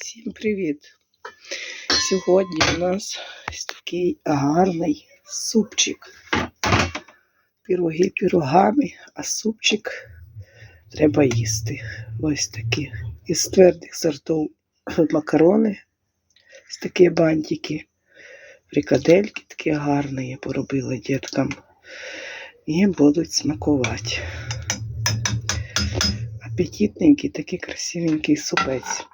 Всім привіт! Сьогодні у нас такий гарний супчик. Піроги пірогами, а супчик треба їсти. Ось такі. Із твердих сортів макарони, ось такі бантики, фрикадельки такі гарні я поробила діткам. І будуть смакувати. Апетитненький, такий красивенький супець.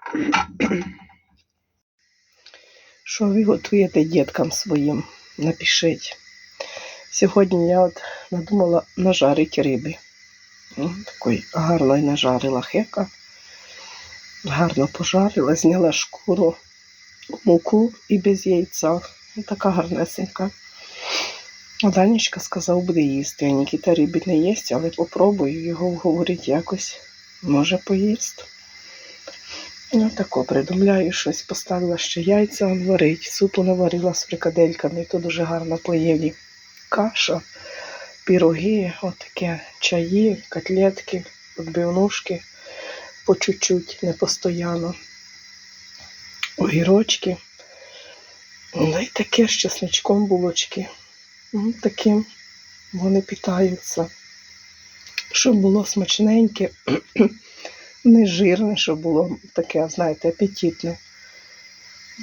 Що ви готуєте діткам своїм? Напишіть. Сьогодні я от надумала нажарити риби. Ну, Такої гарно нажарила хека. Гарно пожарила, зняла шкуру, муку і без яйця. Ну, Така гарнесенька. А Данечка сказав, буде їсти. Нікіта риби не їсть, але попробую його вговорити якось. Може поїсти. Ну, тако придумляю щось. Поставила ще яйця варить. Супу наварила з фрикадельками, то дуже гарно поїли. Каша, піроги, отаке чаї, котлетки, відбивнушки по чуть-чуть, не постоянно. Огірочки. Ну і таке з чесничком булочки. Ну, таким вони питаються. Щоб було смачненьке, не жирне, щоб було таке, знаєте, апетитне.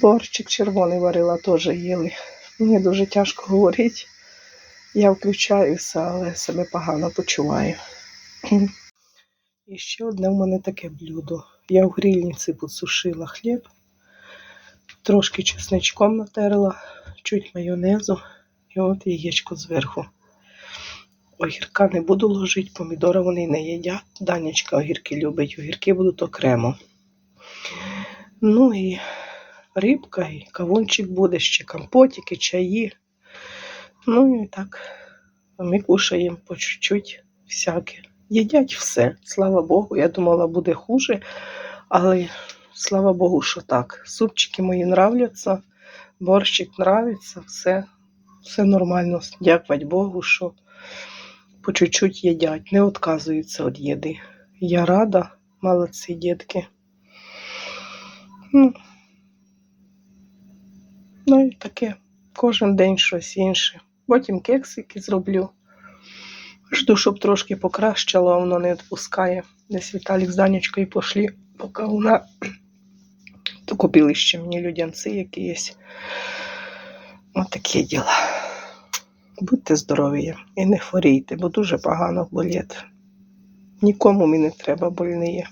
Борчик червоний варила, теж їли. Мені дуже тяжко говорити. Я включаюся, але себе погано почуваю. І ще одне в мене таке блюдо. Я в грільниці підсушила хліб, трошки чесничком натерла, чуть майонезу і от яєчко зверху. Огірка не буду ложити, помідори вони не їдять. Данечка огірки любить, огірки будуть окремо. Ну і рибка, і кавунчик буде, ще компотики, чаї. Ну і так, ми кушаємо по чуть-чуть всяке. Їдять все. Слава Богу. Я думала, буде хуже, але слава Богу, що так. Супчики мої нравляться, борщик нравиться, все, все нормально. Дякувати Богу, що по чуть-чуть їдять, не відказуються від їди. Я рада, молодці дітки. Ну, ну і таке, кожен день щось інше. Потім кексики зроблю. Жду, щоб трошки покращило, а воно не відпускає. Десь Віталік з Данечкою пішли, поки вона то купили ще мені людянці якісь. Ось такі діла. Будьте здорові і не хворійте, бо дуже погано боліти. Нікому мені не треба больні.